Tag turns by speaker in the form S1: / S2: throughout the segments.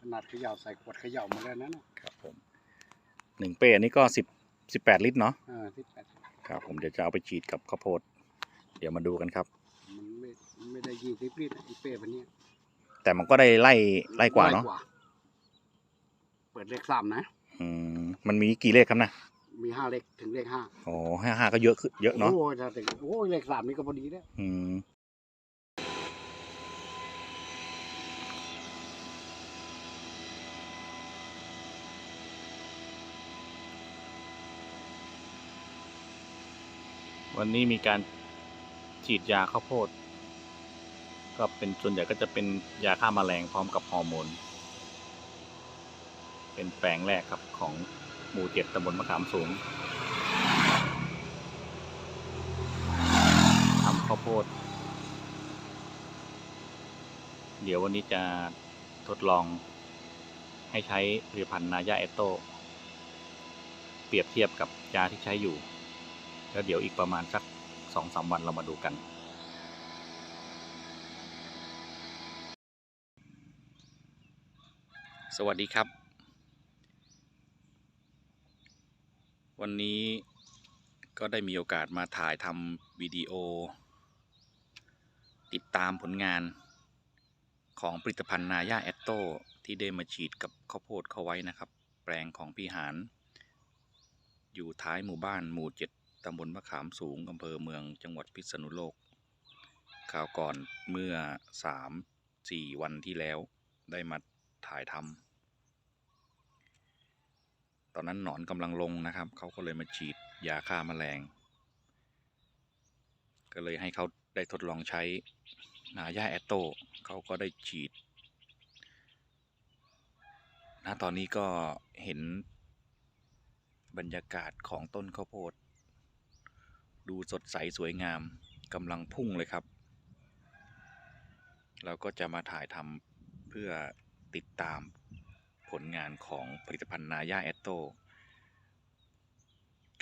S1: ขนาดเขย่าใส่ขวดเขย่ามาแล้วนั่นน่ะ
S2: ครับผมหนึ่งเป้อันนี้ก็สิบสิบแปดลิตรเนาะ
S1: เออที่แปด
S2: ครับผมเดี๋ยวจะเอาไปฉีดกับข้าวโพด เดี๋ยวมาดูกันครับ
S1: มันไม่ไม่ได้ยี่สิบลิตรอีเป้วันนี้
S2: แต่มันก็ได้ไล่ไล่กว่าเนาะ
S1: เปิดเลขสามนะ
S2: อืมมันมีกี่เลขครับนะ
S1: มีห้าเลขถึงเลขห้า
S2: อ๋อห้าห้าก็เยอะขึ้นเยอะเนาะ
S1: โอ้ยถ้าถึงโอ้ยเลขสามนี่ก็พอดีแล้ว
S2: อืม วันนี้มีการฉีดยาข้าวโพด ก็เป็นส่วนใหญ่ก็จะเป็นยาฆ่าแมลงพร้อมกับฮอร์โมน เป็นแปลงแรกครับของหมู่เจ็ดตำบลมะขามสูงทำข้าวโพด เดี๋ยววันนี้จะทดลองให้ใช้ผลิตภัณฑ์นายาเอโตเปรียบเทียบกับยาที่ใช้อยู่ แล้วเดี๋ยวอีกประมาณสักสองสามวันเรามาดูกัน สวัสดีครับ วันนี้ก็ได้มีโอกาสมาถ่ายทำวิดีโอ ติดตามผลงานของผลิตภัณฑ์นาย่าแอตโตที่ได้มาฉีดกับข้าวโพดเข้าไว้นะครับ แปลงของพี่หารอยู่ท้ายหมู่บ้านหมู่เจ็ด ตำบลมะขามสูงอำเภอเมืองจังหวัดพิษณุโลกข่าวก่อนเมื่อสามสี่วันที่แล้วได้มาถ่ายทำตอนนั้นหนอนกำลังลงนะครับ เขาก็เลยมาฉีดยาฆ่าแมลง ก็เลยให้เขาได้ทดลองใช้นาย่าแอตโตเขาก็ได้ฉีดณตอนนี้ก็เห็นบรรยากาศของต้นข้าวโพด ดูสดใสสวยงามกำลังพุ่งเลยครับ เราก็จะมาถ่ายทำเพื่อติดตามผลงานของผลิตภัณฑ์นาย่าแอตโต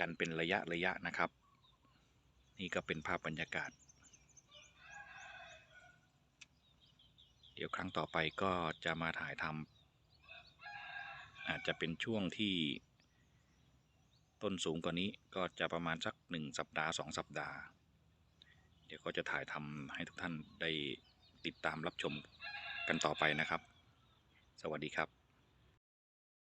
S2: กันเป็นระยะระยะนะครับ นี่ก็เป็นภาพบรรยากาศ เดี๋ยวครั้งต่อไปก็จะมาถ่ายทำอาจจะเป็นช่วงที่ ต้นสูงกว่านี้ก็จะประมาณสักหนึ่งสัปดาห์สองสัปดาห์ เดี๋ยวก็จะถ่ายทำให้ทุกท่านได้ติดตามรับชมกันต่อไปนะครับ สวัสดีครับ